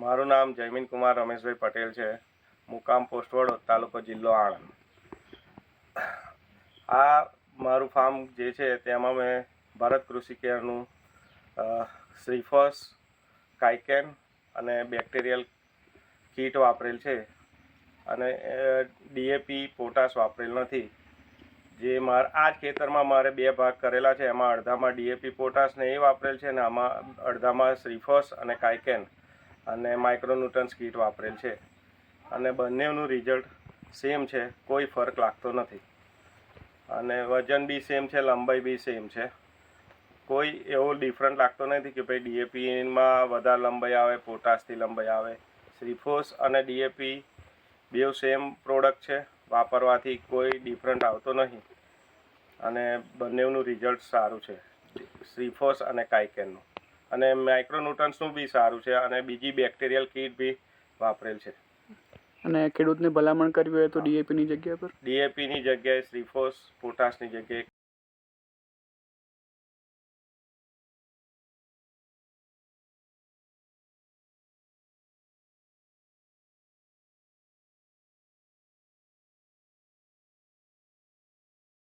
મારું નામ જયમીન કુમાર રમેશભાઈ પટેલ છે. મુકામ પોસ્ટ તાલુકો જિલ્લો આણંદ. આ મારું ફાર્મ જે છે તેમાં મેં ભારત કૃષિ કેરનું શ્રીફસ, કાઇકેન અને બેક્ટેરિયલ કીટ વાપરેલ છે. અને ડીએપી પોટાશ વાપરેલ નથી. જે માર, આ જ ખેતરમાં મારે બે ભાગ કરેલા છે. એમાં અડધામાં ડીએપી પોટાશ ને એ વાપરેલ છે અને આમાં અડધામાં શ્રીફોસ અને કાઇકેન. અને માઇક્રોન્યુટન્સ કીટ વાપરેલ છે. અને બંનેનું રિઝલ્ટ સેમ છે, કોઈ ફરક લાગતો નથી. અને વજન બી સેમ છે, લંબાઈ બી સેમ છે. કોઈ એવો ડિફરન્ટ લાગતો નથી કે ભાઈ ડીએપીમાં વધારે લંબાઈ આવે, પોટાશથી લંબાઈ આવે. શ્રીફોસ અને ડીએપી બેવ સેમ પ્રોડક્ટ છે, વાપરવાથી કોઈ ડિફરન્ટ આવતો નહીં. અને બંનેનું રિઝલ્ટ સારું છે. શ્રીફોસ અને કાઇકેનનું અને માઇક્રોન્યુટન્સનું બી સારું છે અને બીજી બેક્ટેરિયલ કીટ બી વાપરેલ છે. અને ખેડૂતને ભલામણ કરવી હોય તો ડીએપીની જગ્યા પર? ડીએપીની જગ્યાએ શ્રીફોસ પોટાશની જગ્યાએ